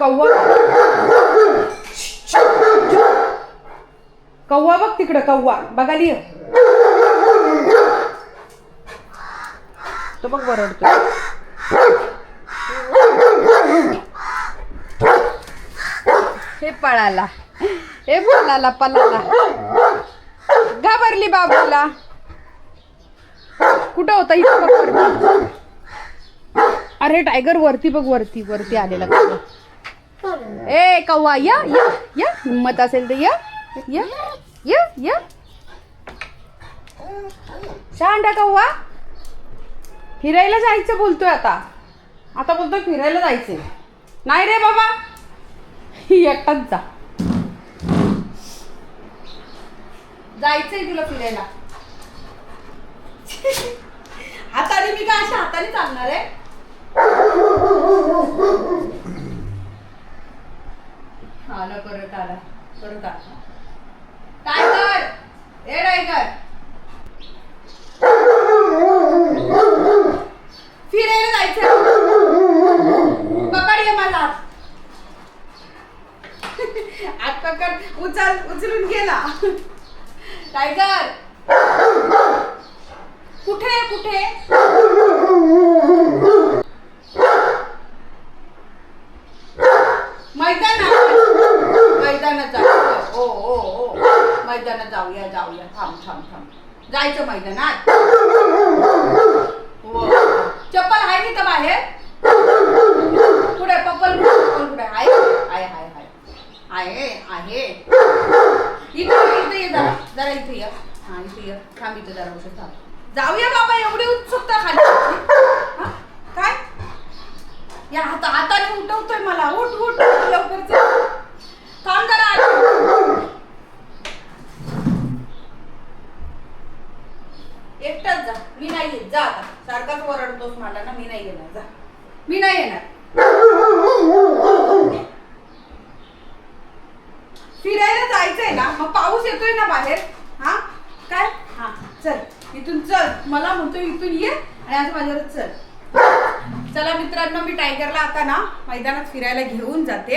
कव्वा कव्वा बघ तिकडं कव्वा बघा ये तो बघ बरडतो हे पळाला. हे पळाला पळाला. घाबरली बाबूला. कुठं होता इथं अरे टायगर वरती बघ वरती वरती आलेला ए कव्वा या या या हिंमत असेल तर या या या या शांडा कव्वा फिरायला जायचं बोलतोय आता आता बोलतोय फिरायला जायचंय नाही रे बाबा एकटाच जा जायचंय तुला फिरायला हाताने मी काय अशा हाताने चालणार आहे आला परत आला. परत आला. टायगर ए टायगर फिरायला जायचं पकड ये मला हात. पकड. उचल उचलून गेला टायगर कुठे कुठे मैदानात मैदानात जाऊया ओ ओ ओ मैदानात जाऊया जाऊया. थांब थांब थांब. जायचं मैदानात. हो. चप्पल आहे तिथं बाहेर. कुठे? पप्पल कुठे कुठे? आहे. आहे आहे आहे. आहे आहे. इथे ये, इथे ये जरा. जरा इथे ये. हा इथे ये. थांब इथे जरा उशीर थांब. जाऊया बाबा एवढी उत्सुकता खाली. काय? या हात हाताने उठवतोय मला. उठ उठ उठ, लवकर चल. थांब जरा आली. एकटाच जा मी नाही येत जा सारखाच ओरडतोस मला ना मी नाही येणार. जा. मी नाही येणार. फिरायला जायचंय ना मग पाऊस येतोय ना बाहेर. हा? काय? हा. चल इथून चल. मला म्हणतो इथून ये आणि आज माझ्यावर चल. चला मित्रांनो मी टायगरला आता ना मैदानात फिरायला घेऊन जाते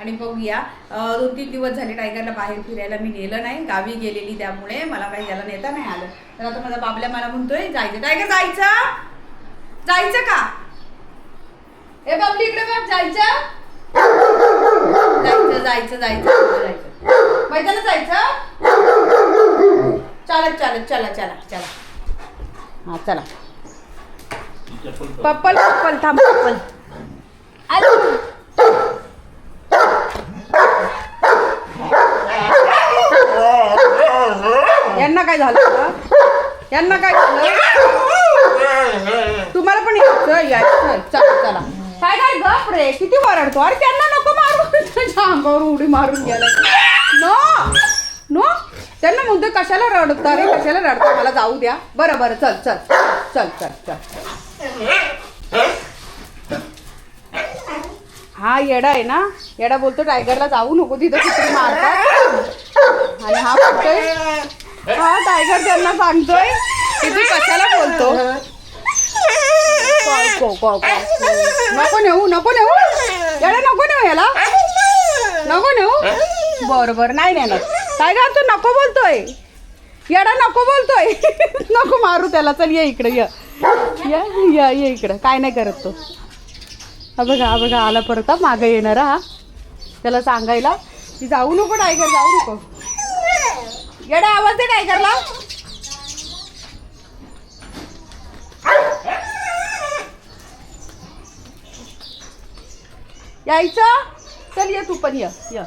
आणि बघूया. दोन तीन दिवस झाले टायगरला बाहेर फिरायला मी नेलं नाही. गावी गेलेली त्यामुळे मला काही याला नेता नाही आलं. तर आता माझा बाबल्या मला म्हणतोय जायचं. टायगर जायचं. जायचं का? ए बाबली इकडे बघ जायचं? जायचं जायचं जायचं जायचं. मैदानात जायचं? चालत चालत चला चला चला. हा चला. पप्पल पप्पल थांब पप्पल. आलो यांना काय झालं? यांना काय झालं? तुम्हाला पण यायचं यायचं चला चला काय काय गप रे किती वरडतो अरे त्यांना नको मारू. अंगावर उडी मारून गेला. No no. त्यांना मुद्दे कशाला रडता रे? कशाला रडता? मला जाऊ द्या. बरं बरं चल चल चल चल चल. हा येडा आहे ना? येडा बोलतो टायगरला जाऊ नको तिथं कुत्री मारतात. आणि हा बोलतोय हा टायगर त्यांना सांगतोय. की तू कशाला बोलतो? कॉ- कॉ- कॉ- कॉ- नको नेऊ नको नेऊ. येडा नको नेऊ याला. नको नेऊ. बरं बरं नाही नेणार. टायगर तू नको बोलतोय. येडा नको बोलतोय. नको मारू त्याला. चल ये इकडे ये. ये ये ये इकडं. काय नाही करत तो. हा बघा हा बघा आला परत. मागं येणार हा. त्याला सांगायला. की जाऊ नको टायगर जाऊ नको. येडा आवाज दे टायगरला यायचं चल ये तू पण ये ये.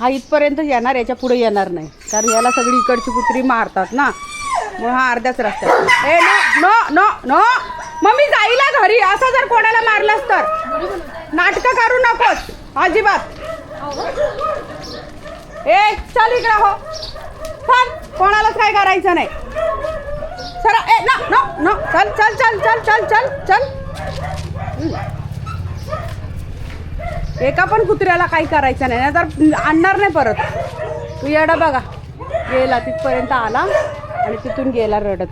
हा इथपर्यंत येणार याच्यापुढे येणार नाही. कारण याला सगळी इकडची कुत्री मारतात ना. मग हा अर्ध्याच रस्त्यात. ए नो नो नो मम्मी जाईला घरी. असं जर कोणाला मारलंस तर. नाटकं करू नकोस. अजिबात. ए चल इकडे हो. चल. कोणालाच काय करायचं नाही. सर ए नो नो नो. चल चल चल चल चल चल चल. एका पण कुत्र्याला काही करायचं नाही तर आणणार नाही परत. तू येडा बघा. गेला तिथपर्यंत आला आणि तिथून गेला रडत.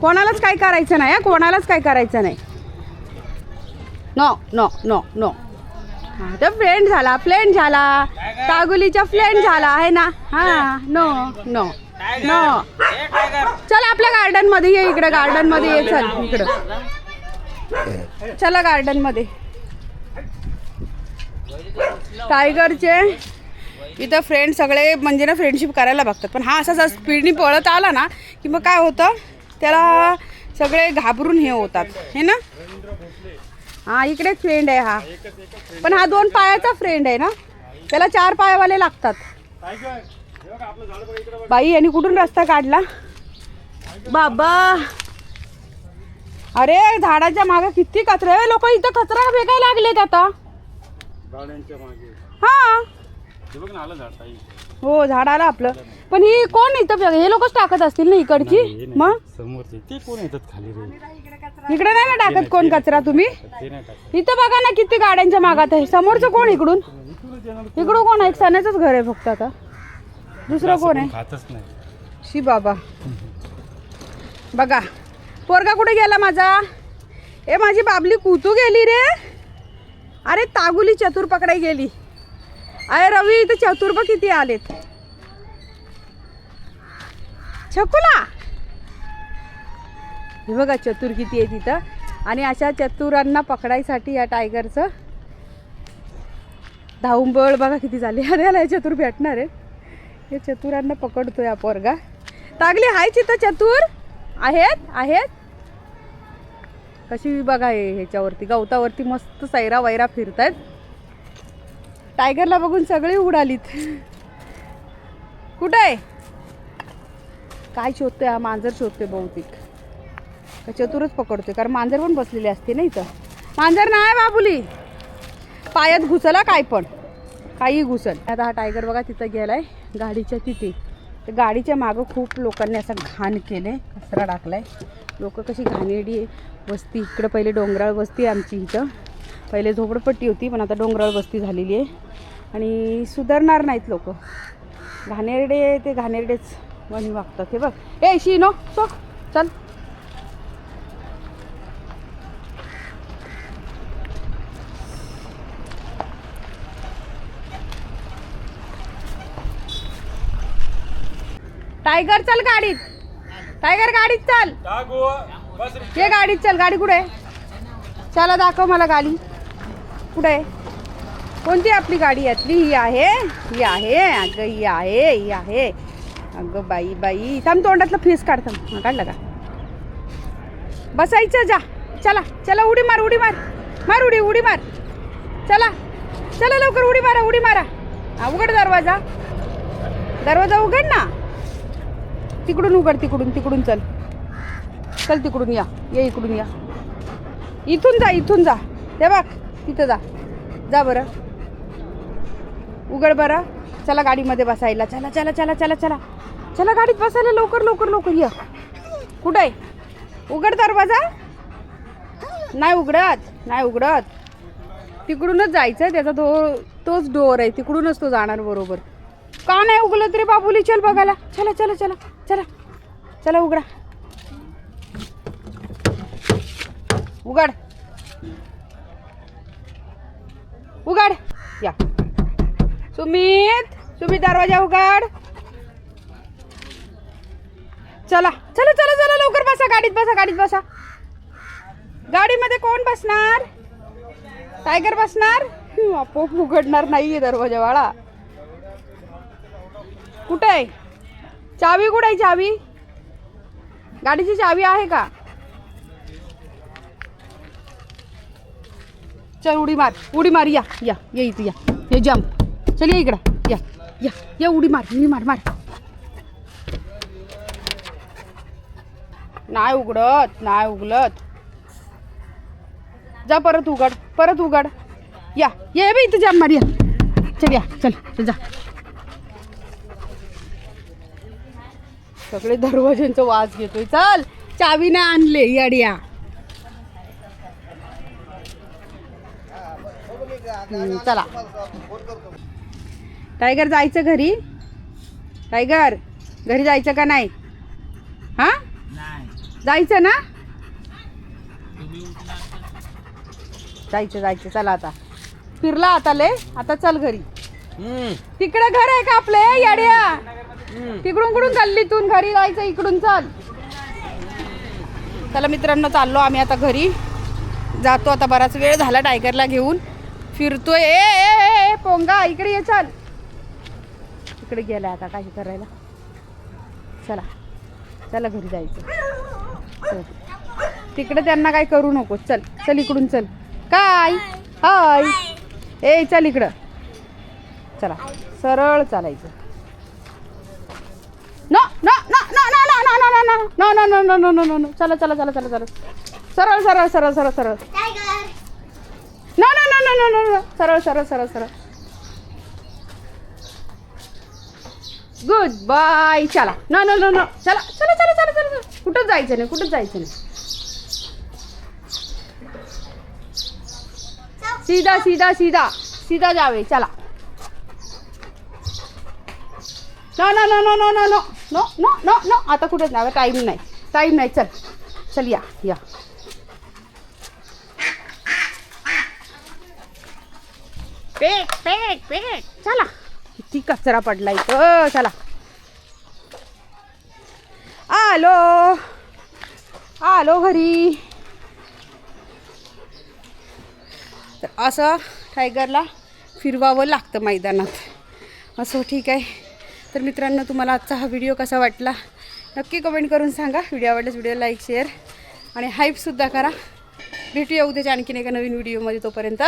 कोणालाच काय करायचं नाही कोणालाच काय करायचं नाही. नो नो नो नो हा तर फ्रेंड झाला फ्रेंड झाला. तागुलीचा फ्रेंड झाला आहे ना? हा नो नो नो चल आपल्या गार्डनमध्ये ये इकडे गार्डनमध्ये ये चल इकडं. चला गार्डनमध्ये. टायगरचे. इथं फ्रेंड सगळे म्हणजे ना फ्रेंडशिप करायला बघतात. पण हा असा स्पीडनी पळत आला ना की मग काय होतं? त्याला सगळे घाबरून हे होतात. हे ना? हा इकडे फ्रेंड आहे हा. पण हा दोन पायाचा फ्रेंड आहे ना? त्याला चार पायवाले लागतात. बाई यांनी कुठून रस्ता काढला? बाबा! अरे झाडाच्या मागे किती कचरा लोक इथं कचरा फेकायला लागलेत आता. हा. हे झाड आलं आपलं. पण ही कोण इथं हे लोकच टाकत असतील ना इकडची. मग? समोरचे. ते कोण येतात खाली रे? इकडे नाही ना टाकत कोण कचरा तुम्ही? इथं बघा ना किती गाड्यांच्या मागात आहे. समोरचं कोण इकडून? इकडून कोण आहे? एक सणाचंच घर आहे फक्त आता. दुसरं कोण आहे? शी बाबा. बघा. पोरगा कुठे गेला माझा? ए माझी बाबली कुतू गेली रे. अरे तागुली चतुर गेली. अरे रवी इथं चतुर्प किती आलेत. छकुला! हे बघा चतुर किती आहे तिथं. आणि अशा चतुरांना पकडायसाठी या टायगरचं धावंबळ बघा किती झाली. अरे याला हे चतुर भेटणार आहे. हे चतुरांना पकडतोय हा पोरगा. तागली हाय तिथं चतुर. आहेत आहेत. कशी बघा हे ह्याच्यावरती? गवतावरती मस्त सैरा वैरा फिरतायत. टायगरला बघून सगळी उडालीत कुठं आहे? काय शोधतोय हा? मांजर शोधतोय बहुतेक. का चतुरच पकडतोय? कारण मांजर पण बसलेली असते ना इथं. मांजर नाही बाबुली. पायात घुसला काय पण. काही घुसल. आता हा टायगर बघा तिथं गेलाय. गाडीच्या तिथे. तर गाडीच्या मागं खूप लोकांनी असं घाण केलं आहे कचरा डाकलाय लोकं कशी घाणेरडी वस्ती इकडं पहिले डोंगराळ वस्ती आमची इथं. पहिले झोपडपट्टी होती पण आता डोंगराळ वस्ती झालेली आहे. आणि सुधारणार नाहीत लोक. घाणेरडे ते घाणेरडेच वणी वागतात. हे बघ. ए शिनो सो चल. टायगर चल गाडीत. टायगर गाडीत चल. ये गाडीत चल गाडी कुठे? आहे चला दाखव मला गाडी. कुठे? आहे कोणती आपली गाडी यातली? ही आहे ही आहे अगं ही आहे ही आहे. अगं बाई बाई. थांब तोंडातलं फीस काढ थांब. काढलं का? बसायचं जा. चला चला उडी मार उडी मार. मार उडी उडी मार. चला चला लवकर उडी मारा उडी मारा. हा उघड दरवाजा. दरवाजा उघड ना. तिकडून उघड तिकडून तिकडून चल. चल तिकडून या ये इकडून या. इथून जा इथून जा. ते बघ तिथं जा. जा बरं. उघड बरं. चला गाडीमध्ये बसायला. चला चला चला चला चला. चला गाडीत बसायला लवकर लवकर लवकर या. कुठं आहे? उघड दरवाजा? नाही उघडत नाही उघडत. तिकडूनच जायचं त्याचा तो तोच डोअर आहे. तिकडूनच तो जाणार बरोबर. का नाही उघडलं तरी बाबुली चल बघायला. चला चला चला. चला चला उघडा. उघड. उघड. या. सुमित सुमित दरवाजा उघड. चला चला चला चला लवकर बसा गाडीत बसा गाडीत बसा. गाडीमध्ये कोण बसणार? टायगर बसणार? आपोआप उघडणार नाहीये दरवाजा वाळा. कुठे आहे? चावी कुठे आहे चावी? गाडीची चावी आहे का? चल उडी मार उडी मार या या ये इथं या ये जम्प चल ये इकडं या या या उडी मार उडी मार मार. नाही उघडत नाही उघडत. जा परत उघड परत उघड. या ये बी इथं जाम मार या. चल या चल जा. सगळे दरवाज्यांचा वास घेतोय. चल चावी नाही आणले याडिया. चला. टायगर जायचं घरी? टायगर घरी जायचं का नाही? हा? जायचं ना? जायचं जायचं. चला आता. फिरला आता ले आता चल घरी. तिकडे घर आहे का आपले? याड्या. तिकडून कुठून गल्लीतून घरी जायचं इकडून चल. चला मित्रांनो चाललो आम्ही आता घरी. जातो आता बराच वेळ झाला टायगरला घेऊन. फिरतोय. ए ए, ए, पोंगा इकडे ये चल. इकडे गेलाय आता काय करायला. चला. चला घरी जायचं. चल. तिकडे त्यांना काय करू नको. चल चल इकडून चल. काय? हाय. ए चल इकडं. चला. सरळ चालायचं. No no no no no no no no no no no no no no no no चला चला चला चला चला सरळ सरळ सरळ सरळ सरळ no no no no no no no सरळ सरळ सरळ सरळ गुड बाय चला नो नो नो नो चला चला चला चला चला चला कुठंच जायचं नाही कुठंच जायचं नाही सीधा सीधा सीधा सीधा जावे चला no no no no no no no no no no no आता कुठेच नाही टाईम नाही. टाईम नाही. चल. चल या या. पेट पेट पेट. चला. किती कचरा पडला इथं चला. आलो. आलो घरी. तर असं टायगरला फिरवावं लागतं मैदानात. असं ठीक आहे. तर मित्रांनो तुम्हाला आजचा हा व्हिडिओ कसा वाटला? नक्की कमेंट करून सांगा. व्हिडिओ आवडल्यास व्हिडिओ लाईक शेअर आणि हाईपसुद्धा करा. भेटूया उद्याच्या आणखीन एका नवीन व्हिडिओमध्ये तोपर्यंत.